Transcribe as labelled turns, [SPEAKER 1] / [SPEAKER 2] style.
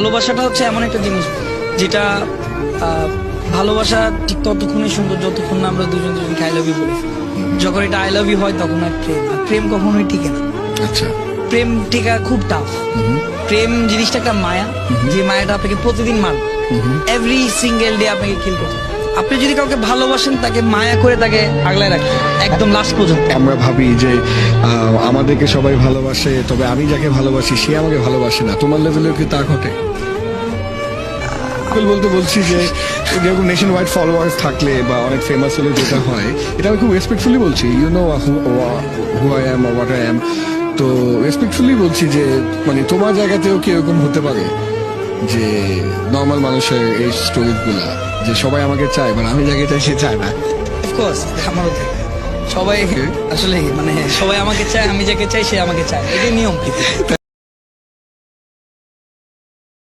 [SPEAKER 1] ভালোবাসাটা হচ্ছে এমন একটা জিনিস যেটা ভালোবাসা ঠিক ততক্ষণই সুন্দর যতক্ষণ না আমরা দুজন দুজনকে আই লাভ ইউ বলি। যখন এটা আই লাভ ইউ হয় তখন আর প্রেম আর প্রেম কখনোই টিকে না।
[SPEAKER 2] আচ্ছা।
[SPEAKER 1] প্রেম টিকা খুব টাফ প্রেম জিনিসটা একটা মায়া যে মায়াটা আপনাকে প্রতিদিন মার এভরি সিঙ্গেল ডে আপনাকে কিল করতে। আপনি যদি কাউকে ভালোবাসেন, তাকে মায়া করে তাকে আগলায় রাখবেন একদম লাস্ট পর্যন্ত।
[SPEAKER 2] আমরা ভাবি যে আমাদেরকে সবাই ভালোবাসে, তবে আমি যাকে ভালোবাসি, সে আমাকে ভালোবাসে না। তোমার লেভেলেও কি তা ঘটে? Simple বলতে বলছি যে, যেরকম নেশন ওয়াইড ফলোয়ার্স থাকলে বা অনেক ফেমাস হলে যেটা হয়, এটা আমি খুব রেসপেক্টফুলি বলছি। You know who I am what I am তো রেসপেক্টফুলি বলছি যে মানে তোমার জায়গাতেও কি এরকম হতে পারে? যে নর্মাল মানুষের এই স্টোরি গুলা যে সবাই আমাকে চায় মানে আমি যাকে চাই সে চায় না।
[SPEAKER 1] অফকোর্স আমারও সবাই আসলে মানে সবাই আমাকে চায় আমি যাকে চাই সে আমাকে চায়। এটাই নিয়ম